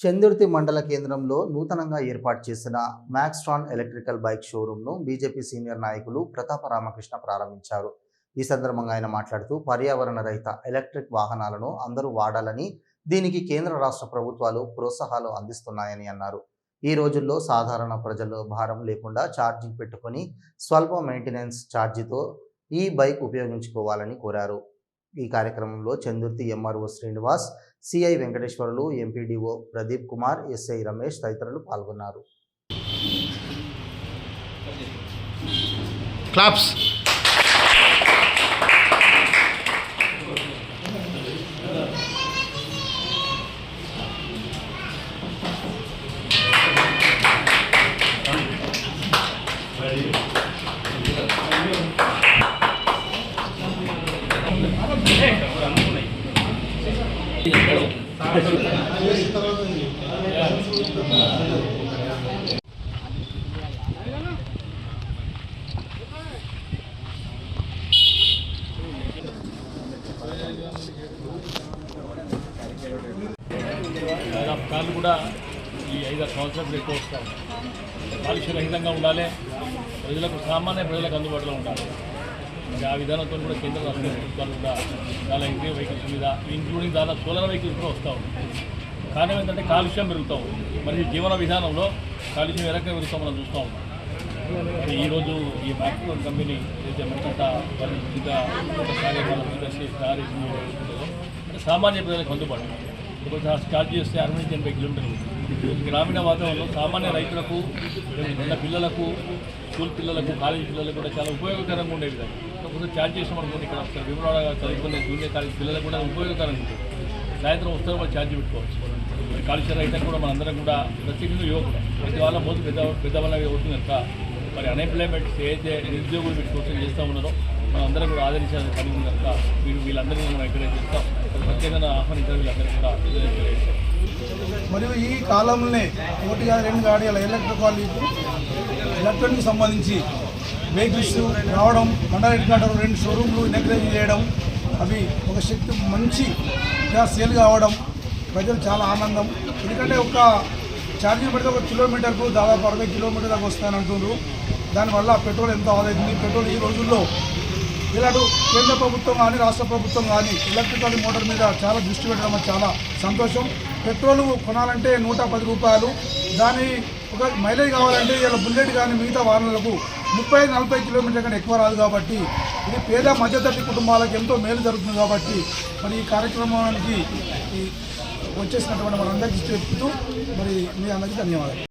చందుర్తి మండల కేంద్రంలో నూతనంగా ఏర్పాటు చేసిన మ్యాక్స్ట్రాన్ ఎలక్ట్రికల్ బైక్ షోరూంను బీజేపీ సీనియర్ నాయకులు ప్రతాప రామకృష్ణ ప్రారంభించారు. ఈ సందర్భంగా ఆయన మాట్లాడుతూ పర్యావరణ రహిత ఎలక్ట్రిక్ వాహనాలను అందరూ వాడాలని దీనికి కేంద్ర రాష్ట్ర ప్రభుత్వాలు ప్రోత్సాహాలు అందిస్తున్నాయని అన్నారు. ఈ రోజుల్లో సాధారణ ప్రజలు భారం లేకుండా ఛార్జింగ్ పెట్టుకొని స్వల్ప మెయింటెనెన్స్ ఛార్జీతో ఈ బైక్ ఉపయోగించుకోవాలని కోరారు. ఈ కార్యక్రమంలో Chandurthi MRO Srinivas CI Venkateswarlu MPDO Pradeep Kumar SI Ramesh తదితరులు పాల్గొన్నారు. క్లాప్స్ కాలు కూడా ఈ ఐదారు సంవత్సరాలు ఎక్కువ వస్తాయి. కాలుష్య రహితంగా ఉండాలి. ప్రజలకు సామాన్య ప్రజలకు అందుబాటులో ఉండాలి. ఆ విధానంతో కూడా కేంద్ర రాష్ట్ర ప్రభుత్వాలు కూడా చాలా ఇంక్రీ వెహికల్స్ మీద ఇంక్లూడింగ్ దాదాపు సోలార్ వెహికల్స్ కూడా వస్తూ ఉన్నాయి కారణం ఏంటంటే కాలుష్యం పెరుగుతూ ఉంది. మరి జీవన విధానంలో కాలుష్యం ఏ రకంగా పెరుగుతాం మనం చూస్తూ ఉన్నాం. మరి ఈరోజు ఈ మ్యాక్సిమం కంపెనీ ఏదైతే మనకంట వాళ్ళు ఇంకా సామాన్య ప్రజలకు అందుబాటు ఇప్పుడు స్టార్ట్ చేస్తే అరవై నుంచి ఎనభై కిలోమీటర్లు గ్రామీణ వాతావరణంలో సామాన్య రైతులకు ఉన్న పిల్లలకు స్కూల్ పిల్లలకు కాలేజీ పిల్లలకు కూడా చాలా ఉపయోగకరంగా ఉండే విధంగా. కాకపోతే ఛార్జ్ చేసాం అనుకోండి ఇక్కడ ఒకసారి చదువుకునే జూనియర్ కాలేజ్ పిల్లలకు కూడా ఉపయోగకరంగా ఉంటుంది. సాయంత్రం వస్తారు వాళ్ళు ఛార్జ్ పెట్టుకోవచ్చు. కాలుష్య రైతులకు కూడా మనందరం కూడా ప్రత్యేకంగా యువకులు. ప్రతి వాళ్ళ పోతే పెద్ద పెద్దవాళ్ళ అవుతుంది కనుక మరి అన్ఎంప్లాయ్మెంట్ ఏదైతే నిరుద్యోగులు పెట్టుకోవచ్చు చేస్తూ ఉన్నారో మనందరం కూడా ఆదరించాలని పని ఉంది కనుక వీళ్ళు వీళ్ళందరినీ మనం ఎంకరేజ్ చేస్తాం. ప్రత్యేకంగా ఆహ్వానించాలి వీళ్ళందరికీ కూడా ఎంకరేజ్ చేస్తాం మరియు ఈ కాలంలోనే ఒకటి కాదు రెండు గాడియాల ఎలక్ట్రికల్ ఎలక్ట్రానిక్ సంబంధించి వెహికల్స్ రావడం మండల కాటర్ రెండు షోరూమ్లు నెగ్లెజ్ చేయడం అవి ఒక శక్తి మంచిగా సేల్ కావడం ప్రజలు చాలా ఆనందం. ఎందుకంటే ఒక ఛార్జింగ్ పెడితే ఒక కిలోమీటర్కు దాదాపు అరవై కిలోమీటర్ దాకా వస్తానంటున్నారు దానివల్ల పెట్రోల్ ఎంతో ఆదా పెట్రోల్ ఈ రోజుల్లో ఇలాంటి కేంద్ర ప్రభుత్వం కానీ రాష్ట్ర ప్రభుత్వం కానీ ఎలక్ట్రికల్ మోటార్ మీద చాలా దృష్టి పెట్టడం చాలా సంతోషం. పెట్రోల్ కొనాలంటే నూట పది రూపాయలు. దాని ఒక మైలేజ్ కావాలంటే ఇలా బుల్లెట్ కానీ మిగతా వాహనాలకు ముప్పై నలభై కిలోమీటర్ల కంటే ఎక్కువ రాదు కాబట్టి ఇది పేద మధ్యతరగతి కుటుంబాలకు ఎంతో మేలు జరుగుతుంది కాబట్టి మరి ఈ కార్యక్రమానికి వచ్చేసినటువంటి మనందరికీ చెప్తూ మరి మీ అందరికీ ధన్యవాదాలు.